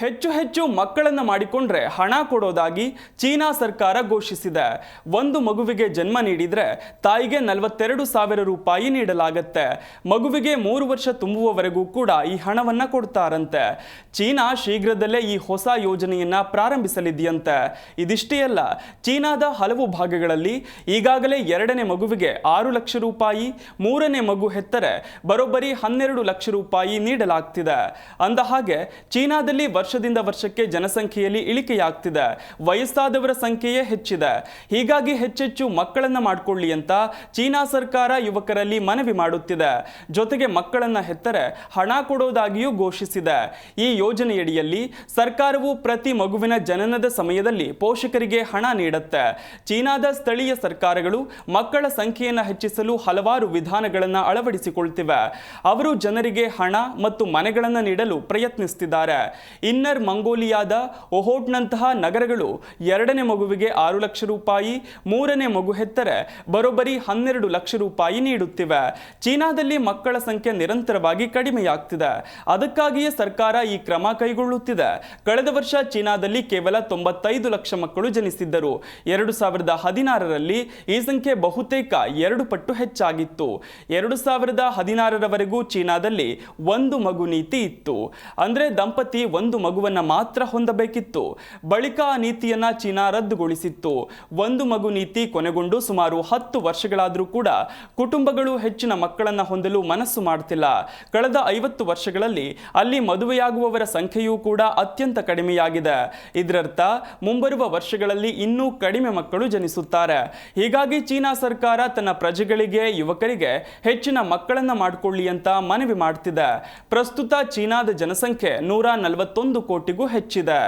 ಹೆಚ್ಚು ಹೆಚ್ಚು ಮಕ್ಕಳನ್ನು ಮಾಡಿಕೊಂಡ್ರೆ ಹಣ ಕೊಡೋದಾಗಿ ಚೀನಾ ಸರ್ಕಾರ ಘೋಷಿಸಿದೆ. ಒಂದು ಮಗುವಿಗೆ ಜನ್ಮ ನೀಡಿದರೆ ತಾಯಿಗೆ ನಲವತ್ತೆರಡು ಸಾವಿರ ರೂಪಾಯಿ ನೀಡಲಾಗತ್ತೆ. ಮಗುವಿಗೆ ಮೂರು ವರ್ಷ ತುಂಬುವವರೆಗೂ ಕೂಡ ಈ ಹಣವನ್ನು ಕೊಡ್ತಾರಂತೆ. ಚೀನಾ ಶೀಘ್ರದಲ್ಲೇ ಈ ಹೊಸ ಯೋಜನೆಯನ್ನ ಪ್ರಾರಂಭಿಸಲಿದೆಯಂತೆ. ಇದಿಷ್ಟೇ ಅಲ್ಲ, ಚೀನಾದ ಹಲವು ಭಾಗಗಳಲ್ಲಿ ಈಗಾಗಲೇ ಎರಡನೇ ಮಗುವಿಗೆ ಆರು ಲಕ್ಷ ರೂಪಾಯಿ, ಮೂರನೇ ಮಗು ಹೆತ್ತರೆ ಬರೋಬ್ಬರಿ ಹನ್ನೆರಡು ಲಕ್ಷ ರೂಪಾಯಿ ನೀಡಲಾಗ್ತಿದೆ. ಅಂದ ಹಾಗೆ ಚೀನಾದಲ್ಲಿ ವರ್ಷದಿಂದ ವರ್ಷಕ್ಕೆ ಜನಸಂಖ್ಯೆಯಲ್ಲಿ ಇಳಿಕೆಯಾಗ್ತಿದೆ. ವಯಸ್ಸಾದವರ ಸಂಖ್ಯೆಯೇ ಹೆಚ್ಚಿದೆ. ಹೀಗಾಗಿ ಹೆಚ್ಚೆಚ್ಚು ಮಕ್ಕಳನ್ನ ಮಾಡಿಕೊಳ್ಳಿ ಅಂತ ಚೀನಾ ಸರ್ಕಾರ ಯುವಕರಲ್ಲಿ ಮನವಿ ಮಾಡುತ್ತಿದೆ. ಜೊತೆಗೆ ಮಕ್ಕಳನ್ನ ಹೆತ್ತರೆ ಹಣ ಕೊಡೋದಾಗಿಯೂ ಘೋಷಿಸಿದೆ. ಈ ಯೋಜನೆಯಡಿಯಲ್ಲಿ ಸರ್ಕಾರವು ಪ್ರತಿ ಮಗುವಿನ ಜನನದ ಸಮಯದಲ್ಲಿ ಪೋಷಕರಿಗೆ ಹಣ ನೀಡುತ್ತೆ. ಚೀನಾದ ಸ್ಥಳೀಯ ಸರ್ಕಾರಗಳು ಮಕ್ಕಳ ಸಂಖ್ಯೆಯನ್ನು ಹೆಚ್ಚಿಸಲು ಹಲವಾರು ವಿಧಾನಗಳನ್ನು ಅಳವಡಿಸಿಕೊಳ್ತಿವೆ. ಅವರು ಜನರಿಗೆ ಹಣ ಮತ್ತು ಮನೆಗಳನ್ನು ನೀಡಲು ಪ್ರಯತ್ನಿಸುತ್ತಿದ್ದಾರೆ ಇನ್ನರ್ ಮಂಗೋಲಿಯಾದ ಒಹೋಟ್ನಂತಹ ನಗರಗಳು ಎರಡನೇ ಮಗುವಿಗೆ ಆರು ಲಕ್ಷ ರೂಪಾಯಿ, ಮೂರನೇ ಮಗು ಹೆತ್ತರೆ ಬರೋಬ್ಬರಿ ಹನ್ನೆರಡು ಲಕ್ಷ ರೂಪಾಯಿ ನೀಡುತ್ತಿವೆ. ಚೀನಾದಲ್ಲಿ ಮಕ್ಕಳ ಸಂಖ್ಯೆ ನಿರಂತರವಾಗಿ ಕಡಿಮೆಯಾಗ್ತಿದೆ. ಅದಕ್ಕಾಗಿಯೇ ಸರ್ಕಾರ ಈ ಕ್ರಮ ಕೈಗೊಳ್ಳುತ್ತಿದೆ. ಕಳೆದ ವರ್ಷ ಚೀನಾದಲ್ಲಿ ಕೇವಲ ತೊಂಬತ್ತೈದು ಲಕ್ಷ ಮಕ್ಕಳು ಜನಿಸಿದ್ದರು. ಎರಡು ಸಾವಿರದ ಹದಿನಾರರಲ್ಲಿ ಈ ಸಂಖ್ಯೆ ಬಹುತೇಕ ಎರಡು ಪಟ್ಟು ಹೆಚ್ಚಾಗಿತ್ತು. ಎರಡು ಸಾವಿರದ ಹದಿನಾರರವರೆಗೂ ಚೀನಾದಲ್ಲಿ ಒಂದು ಮಗು ನೀತಿ ಇತ್ತು. ಅಂದರೆ ದಂಪತಿ ಒಂದು ಮಗುವನ್ನ ಮಾತ್ರ ಹೊಂದಬೇಕಿತ್ತು. ಬಳಿಕ ಆ ನೀತಿಯನ್ನ ಚೀನಾ ರದ್ದುಗೊಳಿಸಿತ್ತು. ಒಂದು ಮಗು ನೀತಿ ಕೊನೆಗೊಂಡು ಸುಮಾರು ಹತ್ತು ವರ್ಷಗಳಾದರೂ ಕೂಡ ಕುಟುಂಬಗಳು ಹೆಚ್ಚಿನ ಮಕ್ಕಳನ್ನ ಹೊಂದಲು ಮನಸ್ಸು ಮಾಡ್ತಿಲ್ಲ. ಕಳೆದ ಐವತ್ತು ವರ್ಷಗಳಲ್ಲಿ ಅಲ್ಲಿ ಮದುವೆಯಾಗುವವರ ಸಂಖ್ಯೆಯೂ ಕೂಡ ಅತ್ಯಂತ ಕಡಿಮೆಯಾಗಿದೆ. ಇದರರ್ಥ, ಮುಂಬರುವ ವರ್ಷಗಳಲ್ಲಿ ಇನ್ನೂ ಕಡಿಮೆ ಮಕ್ಕಳು ಜನಿಸುತ್ತಾರೆ. ಹೀಗಾಗಿ ಚೀನಾ ಸರ್ಕಾರ ತನ್ನ ಪ್ರಜೆಗಳಿಗೆ, ಯುವಕರಿಗೆ ಹೆಚ್ಚಿನ ಮಕ್ಕಳನ್ನ ಮಾಡಿಕೊಳ್ಳಿ ಅಂತ ಮನವಿ ಮಾಡ್ತಿದೆ. ಪ್ರಸ್ತುತ ಚೀನಾದ ಜನಸಂಖ್ಯೆ ನೂರ ನಲವತ್ತೊಂದು ಕೋಟಿಗೂ ಹೆಚ್ಚಿದೆ.